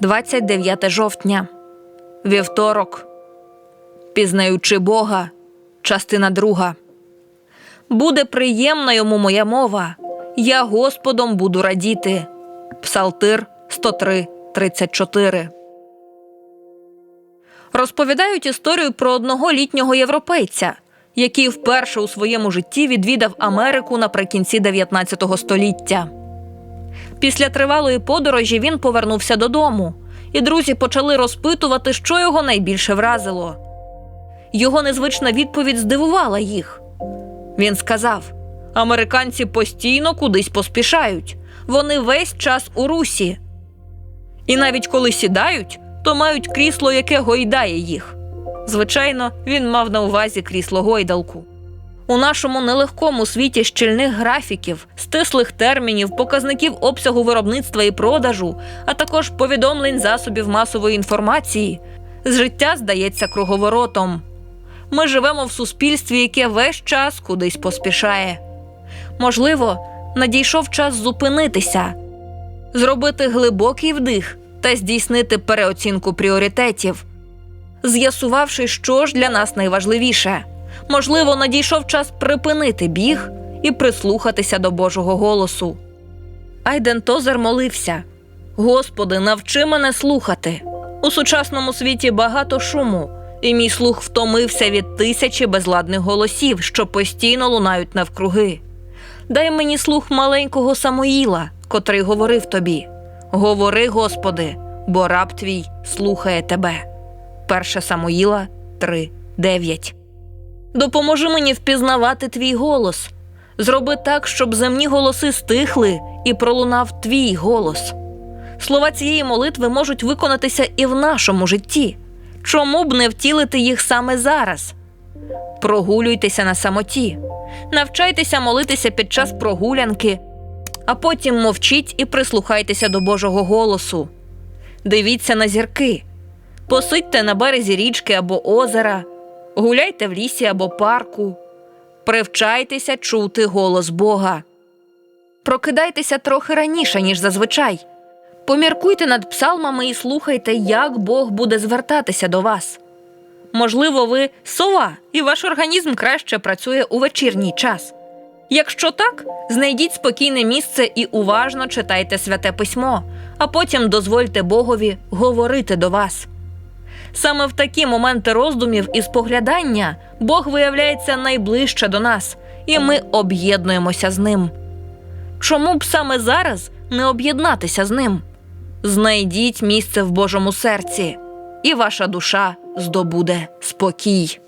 29 жовтня. Вівторок. Пізнаючи Бога. Частина друга. Буде приємна йому моя мова. Я Господом буду радіти. Псалтир 103, 34. Розповідають історію про одного літнього європейця, який вперше у своєму житті відвідав Америку наприкінці 19 століття. Після тривалої подорожі він повернувся додому, і друзі почали розпитувати, що його найбільше вразило. Його незвична відповідь здивувала їх. Він сказав: американці постійно кудись поспішають, вони весь час у русі. І навіть коли сідають, то мають крісло, яке гойдає їх. Звичайно, він мав на увазі крісло гойдалку. У нашому нелегкому світі щільних графіків, стислих термінів, показників обсягу виробництва і продажу, а також повідомлень засобів масової інформації, з життя здається круговоротом. Ми живемо в суспільстві, яке весь час кудись поспішає. Можливо, надійшов час зупинитися, зробити глибокий вдих та здійснити переоцінку пріоритетів, з'ясувавши, що ж для нас найважливіше. Можливо, надійшов час припинити біг і прислухатися до Божого голосу. Айден Тозер молився: Господи, навчи мене слухати. У сучасному світі багато шуму, і мій слух втомився від тисячі безладних голосів, що постійно лунають навкруги. Дай мені слух маленького Самоїла, котрий говорив тобі: Говори, Господи, бо раб твій слухає тебе. 1 Самуїла 3.9 Допоможи мені впізнавати твій голос. Зроби так, щоб земні голоси стихли і пролунав твій голос. Слова цієї молитви можуть виконатися і в нашому житті. Чому б не втілити їх саме зараз? Прогулюйтеся на самоті, навчайтеся молитися під час прогулянки, а потім мовчіть і прислухайтеся до Божого голосу. Дивіться на зірки, посидьте на березі річки або озера, гуляйте в лісі або парку, привчайтеся чути голос Бога. Прокидайтеся трохи раніше, ніж зазвичай. Поміркуйте над псалмами і слухайте, як Бог буде звертатися до вас. Можливо, ви сова, і ваш організм краще працює у вечірній час. Якщо так, знайдіть спокійне місце і уважно читайте святе письмо, а потім дозвольте Богові говорити до вас. Саме в такі моменти роздумів і споглядання Бог виявляється найближче до нас, і ми об'єднуємося з ним. Чому б саме зараз не об'єднатися з ним? Знайдіть місце в Божому серці, і ваша душа здобуде спокій.